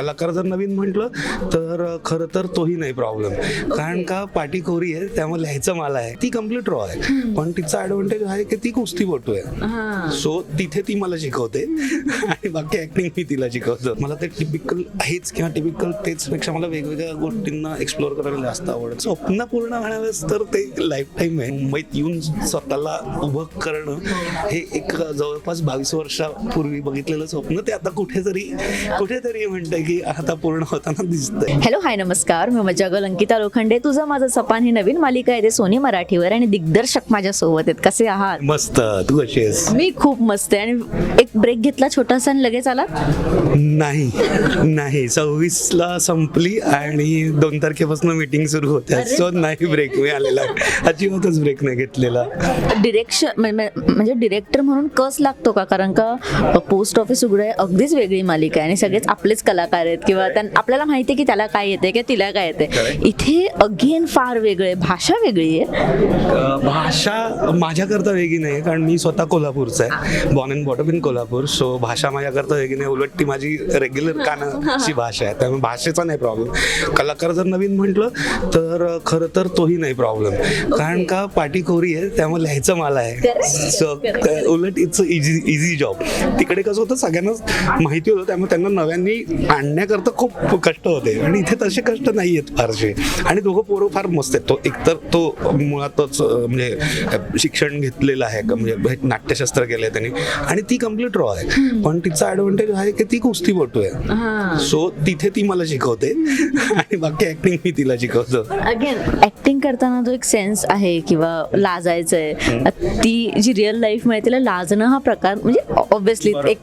कलाकार जर नवीन म्हटलं तर खरं तर तोही नाही प्रॉब्लेम कारण का पाटीकोरी आहे त्यामुळे लिहायचं मला आहे. ती कंप्लीट रॉ आहे. पण तिचा ऍडव्हान्टेज आहे की ती कुस्तीपटू आहे. सो तिथे ती मला शिकवते. आणि बाकी ऍक्टिंग मी तिला शिकवतो. मला ते टिपिकल हेच किंवा टिपिकल तेच पेक्षा मला वेगवेगळ्या गोष्टींना एक्सप्लोअर करायला जास्त आवडतं. स्वप्न पूर्ण म्हणावेस तर ते लाईफ टाईम आहे. मुंबईत येऊन स्वतःला उभं करणं हे एक जवळपास बावीस वर्षापूर्वी बघितलेलं स्वप्न. ते आता कुठेतरी कुठेतरी म्हणतंय की आता पूर्ण होताना दिसतंय. हॅलो हाय नमस्कार. मी मजागल अंकिता लोखंडे. तुझं माझं सपान ही नवीन मालिका आहे ते सोनी मराठीवर आणि दिग्दर्शक माझ्या सोबत आहेत. कसे आहात? मस्त. तू कशी आहेस? मी खूप मस्त आहे. आणि एक ब्रेक घेतला छोटासा आणि लगेच आला? नाही. नाही. सव्वीस ला संपली आणि दोन तारखेपासून मीटिंग सुरू होत्या सो नाही ब्रेक मी आलेला अजिबातच ब्रेक नाही घेतलेला. डिरेक्शन म्हणजे डिरेक्टर म्हणून कस लागतो का? कारण का पोस्ट ऑफिस उघडं आहे अगदीच वेगळी मालिका आहे आणि सगळेच आपलेच कलाकार आहेत किंवा आपल्याला माहिती आहे की त्याला काय येते किंवा तिला काय येते. इथे अगेन फार वेगळं भाषा वेगळी आहे. भाषा माझ्याकरता वेगळी नाही कारण मी स्वतः कोल्हापूरचा आहे. Born and brought up in Kolhapur so भाषा माझ्याकरता वेगळी नाही. उलट ती माझी रेग्युलर कानाची भाषा आहे. त्यामुळे भाषेचा नाही प्रॉब्लेम कलाकार जर नवीन म्हटलं तर खरं तर तोही नाही प्रॉब्लेम कारण का पाटीकोरी आहे त्यामुळे लिहायचं मला आहे. सो उलट इट्स इझी इझी जॉब तिकडे कसं होतं सगळ्यांनाच माहिती होतं त्यामुळे त्यांना नव्याने आणण्याकरता खूप कष्ट होते. आणि इथे तसे कष्ट नाही आहेत फारसे. आणि दोघं पोरं फार मस्त आहेत. तो एकतर तो मुळातच म्हणजे शिक्षण घेतलेलं आहे. म्हणजे नाट्यशास्त्र केलं आहे त्यांनी. आणि ती कंप्लीट रॉ आहे. पण तिचा ऍडव्हान्टेज आहे की ती कुस्तीपटू आहे. सो तिथे ती मला शिकवते. आणि बाकी ऍक्टिंग मी तिला शिकवतो. अगेन ऍक्टिंग करताना जो एक सेन्स आहे किंवा लाजायचं आहे ती जी रिअल लाईफमध्ये तिला लाजणं हा प्रकार म्हणजे ऑब्व्हियसली एक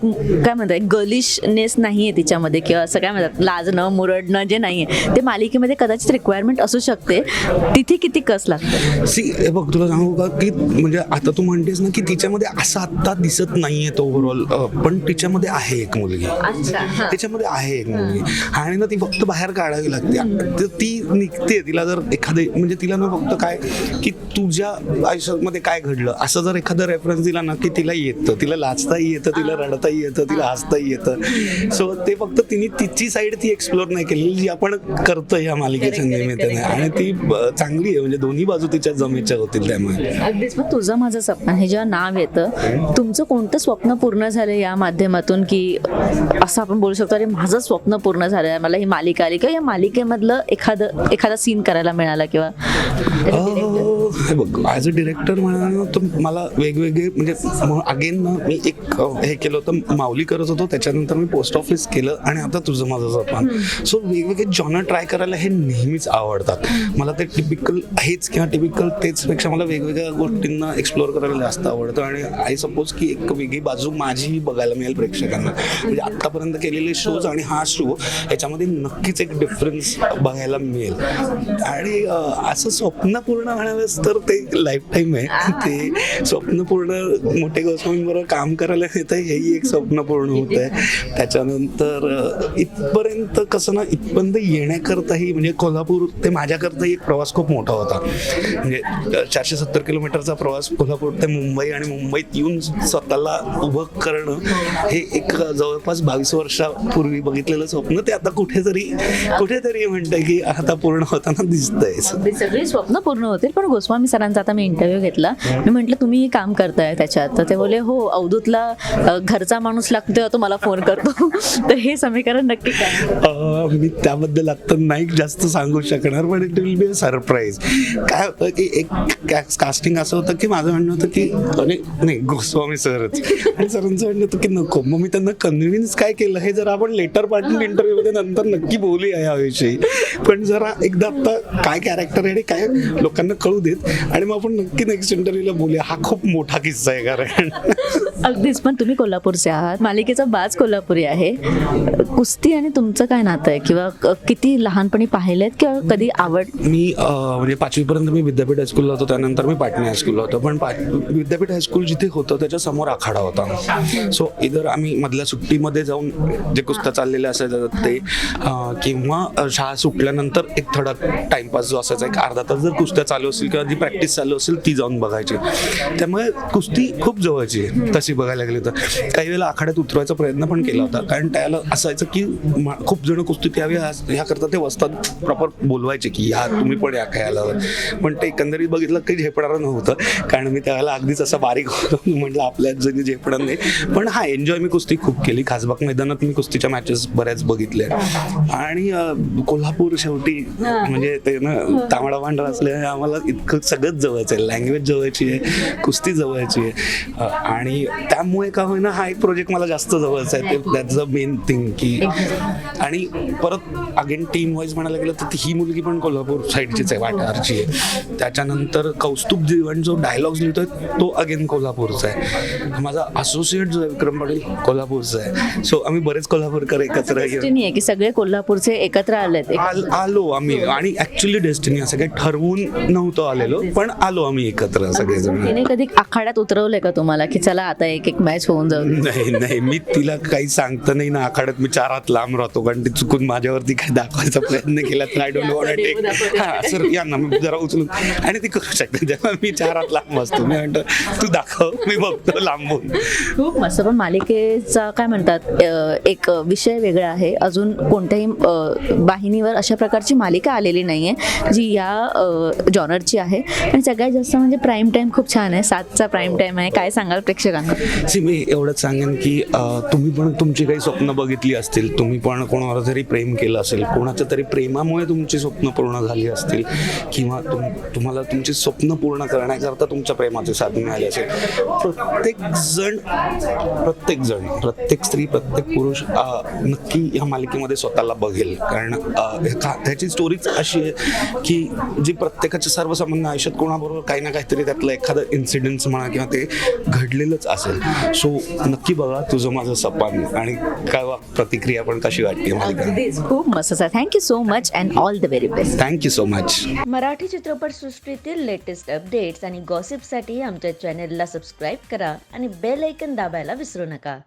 काय म्हणतात गलिशनेस नाहीये तिच्यामध्ये किंवा असं काय म्हणतात लाजणं मुरडणं जे नाहीये ते मालिकेमध्ये कदाचित रिक्वायरमेंट असू शकते. तिथे किती कस लागतं? सी हे बघ तुला सांगू का की म्हणजे आता तू म्हणतेस ना की तिच्यामध्ये असं आत्ता दिसत नाहीये तो ओव्हरऑल पण तिच्यामध्ये आहे एक मुलगी. त्याच्यामध्ये आहे एक मुलगी. आणि ना ती फक्त बाहेर काढावी लागते. ती निघते तिला जर एखादे म्हणजे तिला ना फक्त काय की तुझ्या आयुष्यामध्ये काय घडलं असं जर एखादं रेफरन्स दिला ना की तिला येतं तिला लाजताही येतं तिला रडताही येतं तिला हसताही येतं. सो ते फक्त तिने तिची साईड ती एक्सप्लोर नाही केलेली जी आपण करतो या मालिकेच्या निमित्ताने. आणि ती चांगली आहे म्हणजे दोन्ही बाजू तिच्या जमेच्या होतील त्यामुळे. अगदीच मग तुझं माझं स्वप्न हे जेव्हा नाव येतं तुमचं कोणतं स्वप्न पूर्ण झालं या माध्यमातून की असं आपण बोलू शकतो अरे माझं स्वप्न पूर्ण झालं मला ही मालिका आली. किंवा या मालिकेमधलं एखादं एखादा सीन करायला मिळाला किंवा बघ ॲज अ डिरेक्टर म्हणाल तर मला वेगवेगळे म्हणजे अगेन मी एक हे केलं होतं माऊली करत होतो त्याच्यानंतर मी पोस्ट ऑफिस केलं आणि आता तुझं माझं जपान. सो वेगवेगळे जॉनर ट्राय करायला हे नेहमीच आवडतात. मला ते टिपिकल हेच किंवा टिपिकल तेच पेक्षा मला वेगवेगळ्या गोष्टींना एक्सप्लोअर करायला जास्त आवडतं. आणि आय सपोज की एक वेगळी बाजू माझीही बघायला मिळेल प्रेक्षकांना. म्हणजे आतापर्यंत केलेले शोज आणि हा शो याच्यामध्ये नक्कीच एक डिफरन्स बघायला मिळेल. आणि असं स्वप्न पूर्ण म्हणावेस तर ते लाईफ टाईम आहे ते स्वप्न पूर्ण मोठे गोस्वामींबरोबर काम करायला येतं हेही एक स्वप्न पूर्ण होत आहे त्याच्यानंतर इथपर्यंत कसं ना इथपर्यंत येण्याकरताही म्हणजे कोल्हापूर ते माझ्याकरताही एक प्रवास खूप मोठा होता. म्हणजे चारशे सत्तर किलोमीटरचा प्रवास कोल्हापूर ते मुंबई आणि मुंबईत येऊन स्वतःला उभं करणं हे एक जवळपास बावीस वर्षापूर्वी बघितलेलं स्वप्न. ते आता कुठेतरी कुठेतरी म्हणतंय की आता पूर्ण होताना दिसतंय. सगळी स्वप्न पूर्ण होतील पण गोस्वामी सरांचा आता मी इंटरव्ह्यू घेतला. मी म्हंटल तुम्ही हे काम करताय त्याच्यात. तर ते बोले हो अवधूतला घरचा माणूस लागतो तेव्हा तो मला फोन करतो. तर हे समीकरण नक्की काय? मी त्याबद्दल आत्ता नाही जास्त सांगू शकणार पण it will be a surprise काय होतं की एक कास्टिंग असं होतं की माझं म्हणणं होतं की अरे नाही गोस्वामी सरच. आणि सरांचं म्हणणं होतं की नको. मग मी त्यांना कन्व्हिन्स काय केलं? हे जर आपण लेटर पाठवून इंटरव्ह्यू मध्ये नंतर नक्की बोलूया याविषयी. पण जरा एकदा आता काय कॅरेक्टर आहे आणि काय लोकांना कळू देत. आणि मग आपण नक्की नेक्स्ट इंटरव्ह्यूला बोलूया. हा खूप मोठा किस्सा आहे कारण. अगदीच पण तुम्ही कोल्हापूरचे आहात. मालिकेचा बाज कोल्हापुरी आहे. कुस्ती आणि तुमचं काय नातं आहे? किंवा किती लहानपणी पाहिलेत किंवा कधी आवड? मी म्हणजे पाचवीपर्यंत मी विद्यापीठ हायस्कूलला होतो त्यानंतर मी पाटणी हायस्कूलला होतो. पण विद्यापीठ हायस्कूल जिथे होतं त्याच्यासमोर आखाडा होता. सो इधर आम्ही मधल्या सुट्टीमध्ये जाऊन जे कुस्त्या चाललेल्या असायच्या ते किंवा शाळा सुटल्यानंतर एक थोडा टाइमपास जो असायचा एक अर्धा तास जर कुस्त्या चालू असेल किंवा जी प्रॅक्टिस चालू असेल ती जाऊन बघायची. त्यामुळे कुस्ती खूप जवळची आहे. तशी बघायला गेली तर काही वेळेला आखाड्यात उतरवायचा प्रयत्न पण केला होता. कारण त्याला असायचं की खूप जण कुस्तीत यावी हा- ह्या करता ते वस्तात प्रॉपर बोलवायचे की या तुम्ही पण या खेळायला. पण ते एकंदरीत बघितलं काही झेपणारं नव्हतं. कारण मी त्यावेळेला अगदीच असा बारीक होतो. म्हटलं आपल्यात जणी झेपणार नाही. पण हा एन्जॉय मी कुस्ती खूप केली. खासबाग मैदानात मी कुस्तीच्या मॅचेस बऱ्याच बघितल्या. आणि कोल्हापूर शेवटी म्हणजे ते ना तांबडा पांढरा असल्याने आम्हाला इतकं सगळंच जवळचं आहे. लँग्वेज जवळची आहे कुस्ती जवळची आहे. आणि त्यामुळे का होईना हा एक प्रोजेक्ट मला जास्त जवळचा आहे. ते दॅट्स द मेन थिंग की आणि परत अगेन टीम वाईज म्हणायला गेलं तर ही मुलगी पण कोल्हापूर साईडचीच आहे वाटारची आहे. त्याच्यानंतर कौस्तुभ जीवन जो डायलॉग्स लिहितोय तो अगेन कोल्हापूरचा आहे. माझा असोसिएट जो आहे विक्रम पाटील कोल्हापूरचा आहे. सो आम्ही बरेच कोल्हापूरकर एकत्र आहे की सगळे कोल्हापूरचे एकत्र आलेत? एक- आल- आलो आम्ही. आणि ऍक्च्युली डेस्टिनी असं काही ठरवून नव्हतं आलेलो पण आलो आम्ही एकत्र सगळेजण. कधी आखाड्यात उतरवलंय का तुम्हाला की चला आता एक एक मॅच होऊन जाऊ दे? नाही नाही मी तिला काही सांगत नाही ना आखाड्यात मी चार हात लांब राहतो. कारण ती चुकून माझ्यावरती काही दाखवायचा प्रयत्न केला तर आय डोंट वॉन्ट टेक हा सर या ना मी जरा उचलून. आणि ती करू शकते जेव्हा मी चार हात लांब असतो. मी म्हणतो तू दाखव मी बघतो लांबून. खूप मस्त. पण मालिकेचा काय म्हणतात एक विषय वेगळा आहे. अजून कोणत्याही वाहिनीवर अशा प्रकारची मालिका आलेली नाहीये जी या जॉनरची आहे. आणि सगळ्यात जास्त म्हणजे प्राईम टाइम खूप छान आहे. सातचा प्राईम टाइम आहे. काय सांगाल प्रेक्षकांना? सी मी एवढंच सांगेन की तुम्ही पण तुमची काही स्वप्न बघितली असतील तुम्ही पण कोणावर तरी प्रेम केलं असेल कोणाच्या तरी प्रेमामुळे तुमची स्वप्न पूर्ण झाली असतील किंवा तुम तुम्हाला तुमची स्वप्न पूर्ण करण्याकरता तुमच्या प्रेमाचे साथ मिळाले असेल. प्रत्येक जण प्रत्येक जण प्रत्येक स्त्री प्रत्येक पुरुष नक्की ह्या मालिकेमध्ये स्वतःला बघेल. कारण का- ह्याची स्टोरीच अशी आहे की जी प्रत्येकाच्या सर्वसामान्य आयुष्यात कोणाबरोबर काही ना काहीतरी त्यातलं एखादं इन्सिडेंट्स म्हणा किंवा ते घडलेलंच आहे असेल. सो नक्की बघा तुझं माझं सपान आणि काय वा- प्रतिक्रिया पण कशी वाटते अगदीच खूप मस्त sir thank you so much and all the very best thank you so much Marathi चित्रपटसृष्टीतील लेटेस्ट अपडेट्स आणि गॉसिपसाठी आमच्या चॅनेलला सबस्क्राईब करा आणि बेल ऐकन दाबायला विसरू नका.